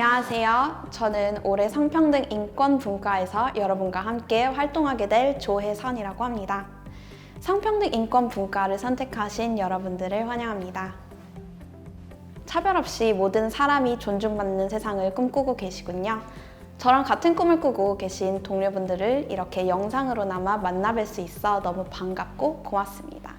안녕하세요. 저는 올해 성평등 인권 분과에서 여러분과 함께 활동하게 될 조혜선이라고 합니다. 성평등 인권 분과를 선택하신 여러분들을 환영합니다. 차별 없이 모든 사람이 존중받는 세상을 꿈꾸고 계시군요. 저랑 같은 꿈을 꾸고 계신 동료분들을 이렇게 영상으로나마 만나뵐 수 있어 너무 반갑고 고맙습니다.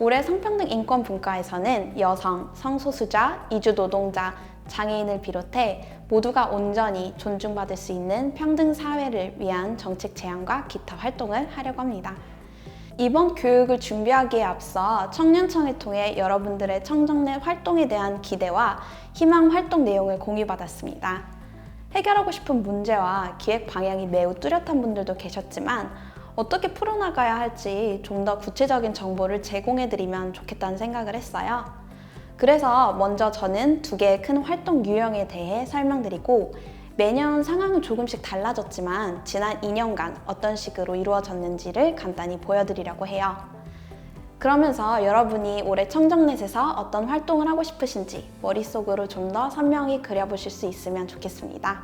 올해 성평등 인권 분과에서는 여성, 성소수자, 이주노동자, 장애인을 비롯해 모두가 온전히 존중받을 수 있는 평등 사회를 위한 정책 제안과 기타 활동을 하려고 합니다. 이번 교육을 준비하기에 앞서 청년청을 통해 여러분들의 청정내 활동에 대한 기대와 희망 활동 내용을 공유받았습니다. 해결하고 싶은 문제와 기획 방향이 매우 뚜렷한 분들도 계셨지만 어떻게 풀어나가야 할지 좀 더 구체적인 정보를 제공해드리면 좋겠다는 생각을 했어요. 그래서 먼저 저는 두 개의 큰 활동 유형에 대해 설명드리고 매년 상황은 조금씩 달라졌지만 지난 2년간 어떤 식으로 이루어졌는지를 간단히 보여드리려고 해요. 그러면서 여러분이 올해 청정넷에서 어떤 활동을 하고 싶으신지 머릿속으로 좀 더 선명히 그려보실 수 있으면 좋겠습니다.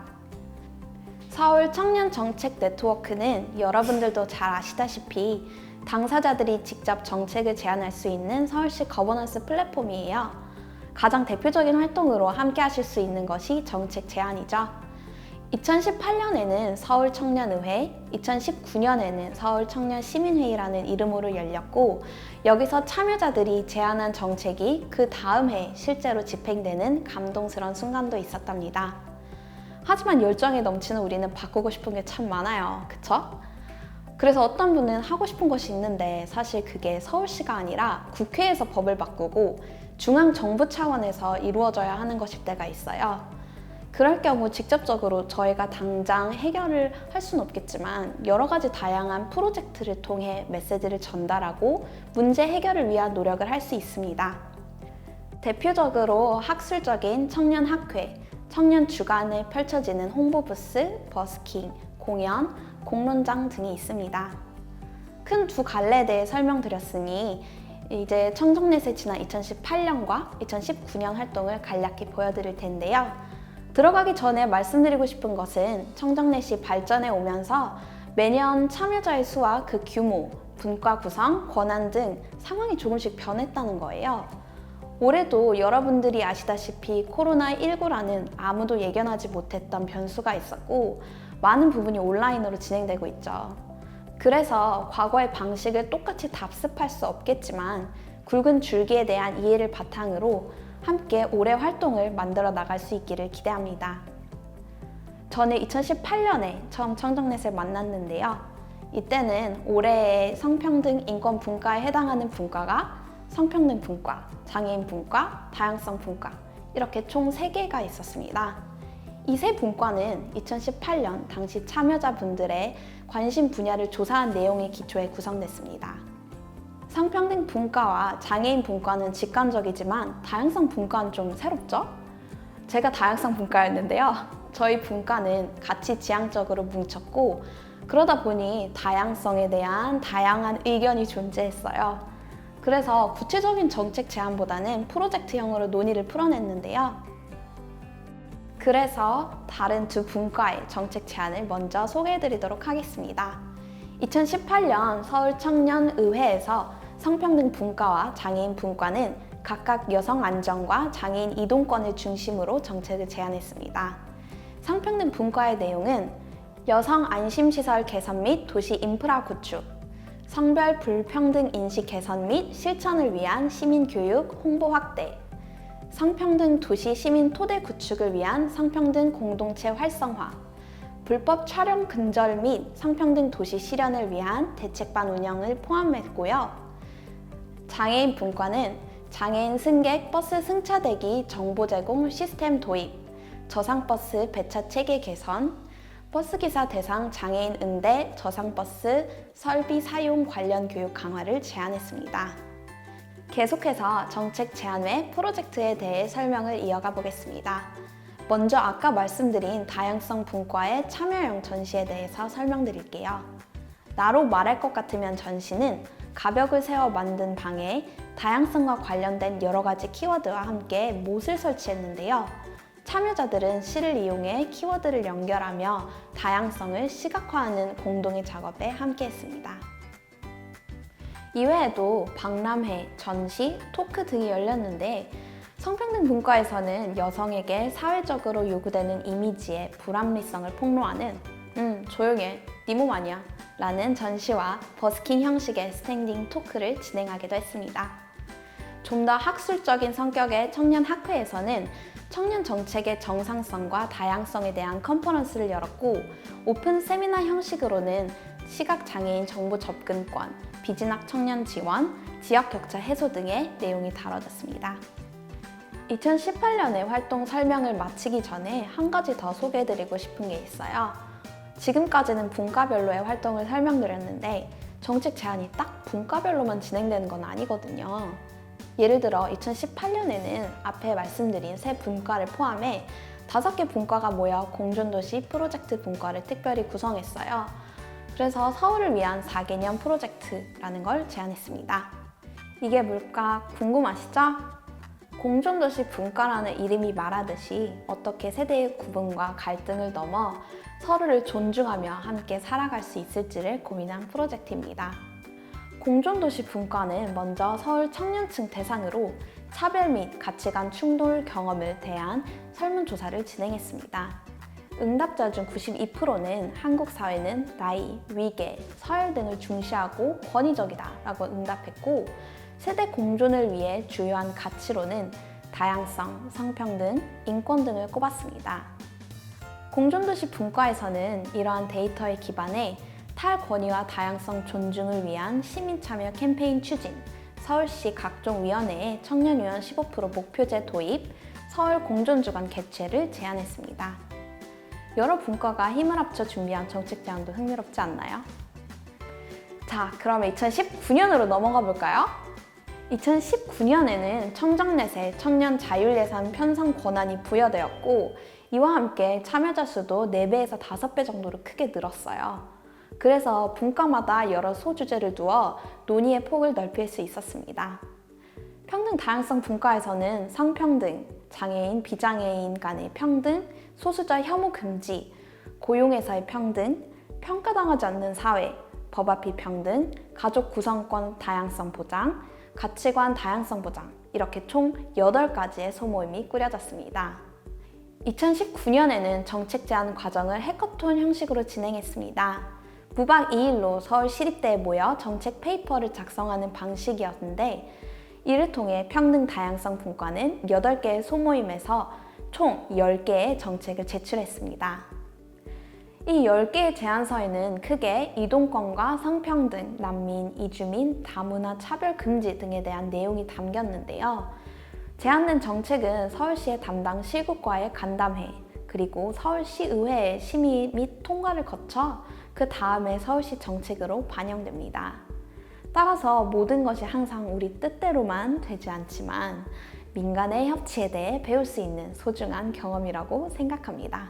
서울 청년 정책 네트워크는 여러분들도 잘 아시다시피 당사자들이 직접 정책을 제안할 수 있는 서울시 거버넌스 플랫폼이에요. 가장 대표적인 활동으로 함께 하실 수 있는 것이 정책 제안이죠. 2018년에는 서울 청년의회, 2019년에는 서울 청년 시민회의라는 이름으로 열렸고 여기서 참여자들이 제안한 정책이 그 다음 해 실제로 집행되는 감동스러운 순간도 있었답니다. 하지만 열정에 넘치는 우리는 바꾸고 싶은 게 참 많아요. 그쵸? 그래서 어떤 분은 하고 싶은 것이 있는데 사실 그게 서울시가 아니라 국회에서 법을 바꾸고 중앙 정부 차원에서 이루어져야 하는 것일 때가 있어요. 그럴 경우 직접적으로 저희가 당장 해결을 할 수는 없겠지만 여러 가지 다양한 프로젝트를 통해 메시지를 전달하고 문제 해결을 위한 노력을 할 수 있습니다. 대표적으로 학술적인 청년 학회, 청년 주간에 펼쳐지는 홍보 부스, 버스킹, 공연, 공론장 등이 있습니다. 큰 두 갈래에 대해 설명드렸으니 이제 청정넷의 지난 2018년과 2019년 활동을 간략히 보여드릴 텐데요. 들어가기 전에 말씀드리고 싶은 것은 청정넷이 발전해 오면서 매년 참여자의 수와 그 규모, 분과 구성, 권한 등 상황이 조금씩 변했다는 거예요. 올해도 여러분들이 아시다시피 코로나19라는 아무도 예견하지 못했던 변수가 있었고 많은 부분이 온라인으로 진행되고 있죠. 그래서 과거의 방식을 똑같이 답습할 수 없겠지만 굵은 줄기에 대한 이해를 바탕으로 함께 올해 활동을 만들어 나갈 수 있기를 기대합니다. 저는 2018년에 처음 청정넷을 만났는데요. 이때는 올해의 성평등 인권 분과에 해당하는 분과가 성평등 분과, 장애인 분과, 다양성 분과 이렇게 총 3개가 있었습니다. 이 세 분과는 2018년 당시 참여자분들의 관심 분야를 조사한 내용에 기초해 구성됐습니다. 성평등 분과와 장애인 분과는 직관적이지만 다양성 분과는 좀 새롭죠? 제가 다양성 분과였는데요. 저희 분과는 같이 지향적으로 뭉쳤고 그러다 보니 다양성에 대한 다양한 의견이 존재했어요. 그래서 구체적인 정책 제안보다는 프로젝트형으로 논의를 풀어냈는데요. 그래서 다른 두 분과의 정책 제안을 먼저 소개해드리도록 하겠습니다. 2018년 서울 청년의회에서 성평등 분과와 장애인 분과는 각각 여성 안전과 장애인 이동권을 중심으로 정책을 제안했습니다. 성평등 분과의 내용은 여성 안심시설 개선 및 도시 인프라 구축, 성별 불평등 인식 개선 및 실천을 위한 시민 교육 홍보 확대, 성평등 도시 시민 토대 구축을 위한 성평등 공동체 활성화, 불법 촬영 근절 및 성평등 도시 실현을 위한 대책반 운영을 포함했고요. 장애인 분과는 장애인 승객 버스 승차 대기 정보 제공 시스템 도입, 저상버스 배차 체계 개선, 버스기사 대상 장애인 응대 저상버스 설비 사용 관련 교육 강화를 제안했습니다. 계속해서 정책 제안 외 프로젝트에 대해 설명을 이어가 보겠습니다. 먼저 아까 말씀드린 다양성 분과의 참여형 전시에 대해서 설명드릴게요. 나로 말할 것 같으면 전시는 가벽을 세워 만든 방에 다양성과 관련된 여러 가지 키워드와 함께 못을 설치했는데요. 참여자들은 시를 이용해 키워드를 연결하며 다양성을 시각화하는 공동의 작업에 함께했습니다. 이외에도 박람회, 전시, 토크 등이 열렸는데 성평등 분과에서는 여성에게 사회적으로 요구되는 이미지의 불합리성을 폭로하는 음 조용해 네 몸 아니야 라는 전시와 버스킹 형식의 스탠딩 토크를 진행하기도 했습니다. 좀 더 학술적인 성격의 청년 학회에서는 청년 정책의 정상성과 다양성에 대한 컨퍼런스를 열었고 오픈 세미나 형식으로는 시각장애인 정보 접근권, 비진학 청년 지원, 지역 격차 해소 등의 내용이 다뤄졌습니다. 2018년에 활동 설명을 마치기 전에 한 가지 더 소개해드리고 싶은 게 있어요. 지금까지는 분과별로의 활동을 설명드렸는데 정책 제안이 딱 분과별로만 진행되는 건 아니거든요. 예를 들어 2018년에는 앞에 말씀드린 세 분과를 포함해 다섯 개 분과가 모여 공존도시 프로젝트 분과를 특별히 구성했어요. 그래서 서울을 위한 4개년 프로젝트라는 걸 제안했습니다. 이게 뭘까 궁금하시죠? 공존도시 분과라는 이름이 말하듯이 어떻게 세대의 구분과 갈등을 넘어 서로를 존중하며 함께 살아갈 수 있을지를 고민한 프로젝트입니다. 공존도시 분과는 먼저 서울 청년층 대상으로 차별 및 가치관 충돌 경험을 대한 설문조사를 진행했습니다. 응답자 중 92%는 한국 사회는 나이, 위계, 서열 등을 중시하고 권위적이다 라고 응답했고 세대 공존을 위해 주요한 가치로는 다양성, 성평등, 인권 등을 꼽았습니다. 공존도시 분과에서는 이러한 데이터에 기반해 탈권위와 다양성 존중을 위한 시민 참여 캠페인 추진, 서울시 각종 위원회에 청년위원 15% 목표제 도입, 서울 공존주간 개최를 제안했습니다. 여러 분과가 힘을 합쳐 준비한 정책 제안도 흥미롭지 않나요? 자, 그럼 2019년으로 넘어가 볼까요? 2019년에는 청정넷에 청년 자율예산 편성 권한이 부여되었고 이와 함께 참여자 수도 4배에서 5배 정도로 크게 늘었어요. 그래서 분과마다 여러 소주제를 두어 논의의 폭을 넓힐 수 있었습니다. 평등 다양성 분과에서는 성평등, 장애인, 비장애인 간의 평등, 소수자 혐오 금지, 고용에서의 평등, 평가당하지 않는 사회, 법 앞이 평등, 가족 구성권 다양성 보장, 가치관 다양성 보장 이렇게 총 8가지의 소모임이 꾸려졌습니다. 2019년에는 정책 제안 과정을 해커톤 형식으로 진행했습니다. 무박 2일로 서울 시립대에 모여 정책 페이퍼를 작성하는 방식이었는데 이를 통해 평등 다양성 분과는 8개의 소모임에서 총 10개의 정책을 제출했습니다. 이 10개의 제안서에는 크게 이동권과 성평등, 난민, 이주민, 다문화 차별 금지 등에 대한 내용이 담겼는데요. 제안된 정책은 서울시의 담당 실국과의 간담회, 그리고 서울시의회의 심의 및 통과를 거쳐 그 다음에 서울시 정책으로 반영됩니다. 따라서 모든 것이 항상 우리 뜻대로만 되지 않지만 민간의 협치에 대해 배울 수 있는 소중한 경험이라고 생각합니다.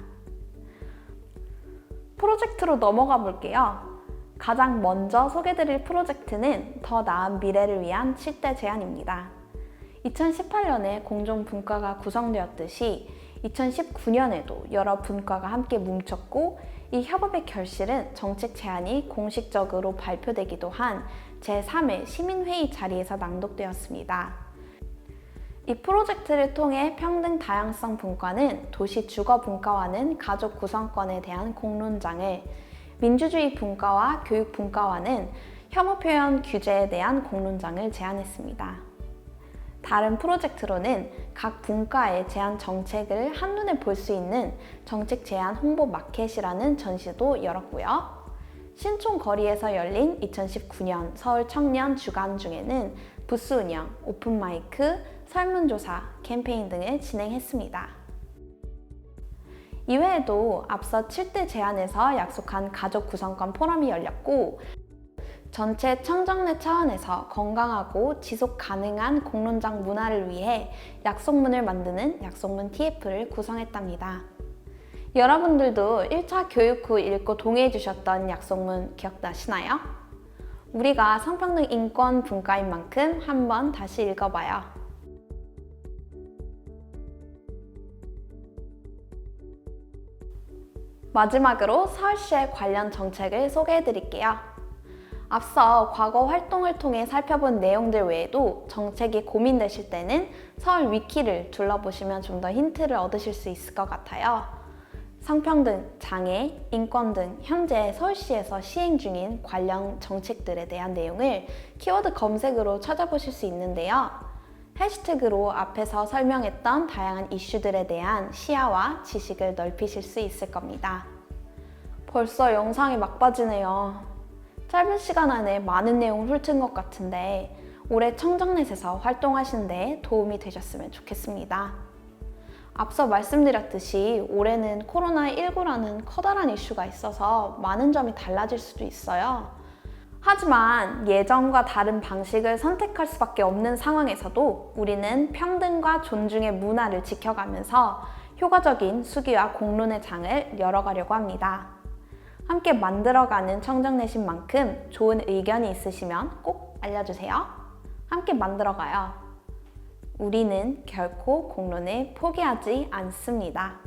프로젝트로 넘어가 볼게요. 가장 먼저 소개드릴 프로젝트는 더 나은 미래를 위한 7대 제안입니다. 2018년에 공정 분과가 구성되었듯이 2019년에도 여러 분과가 함께 뭉쳤고 이 협업의 결실은 정책 제안이 공식적으로 발표되기도 한 제3회 시민회의 자리에서 낭독되었습니다. 이 프로젝트를 통해 평등 다양성 분과는 도시 주거 분과와는 가족 구성권에 대한 공론장을 민주주의 분과와 교육 분과와는 혐오 표현 규제에 대한 공론장을 제안했습니다. 다른 프로젝트로는 각 분과의 제안 정책을 한눈에 볼 수 있는 정책 제안 홍보 마켓이라는 전시도 열었고요. 신촌 거리에서 열린 2019년 서울 청년 주간 중에는 부스 운영, 오픈 마이크, 설문조사, 캠페인 등을 진행했습니다. 이외에도 앞서 7대 제안에서 약속한 가족 구성권 포럼이 열렸고 전체 청정내 차원에서 건강하고 지속 가능한 공론장 문화를 위해 약속문을 만드는 약속문 TF를 구성했답니다. 여러분들도 1차 교육 후 읽고 동의해 주셨던 약속문 기억나시나요? 우리가 성평등 인권 분과인 만큼 한번 다시 읽어봐요. 마지막으로 서울시의 관련 정책을 소개해 드릴게요. 앞서 과거 활동을 통해 살펴본 내용들 외에도 정책이 고민되실 때는 서울 위키를 둘러보시면 좀 더 힌트를 얻으실 수 있을 것 같아요. 성평등, 장애, 인권 등 현재 서울시에서 시행 중인 관련 정책들에 대한 내용을 키워드 검색으로 찾아보실 수 있는데요. 해시태그로 앞에서 설명했던 다양한 이슈들에 대한 시야와 지식을 넓히실 수 있을 겁니다. 벌써 영상이 막바지네요. 짧은 시간 안에 많은 내용을 훑은 것 같은데 올해 청정넷에서 활동하시는데 도움이 되셨으면 좋겠습니다. 앞서 말씀드렸듯이 올해는 코로나19라는 커다란 이슈가 있어서 많은 점이 달라질 수도 있어요. 하지만 예전과 다른 방식을 선택할 수밖에 없는 상황에서도 우리는 평등과 존중의 문화를 지켜가면서 효과적인 수기와 공론의 장을 열어가려고 합니다. 함께 만들어가는 청정내신 만큼 좋은 의견이 있으시면 꼭 알려주세요. 함께 만들어가요. 우리는 결코 공론을 포기하지 않습니다.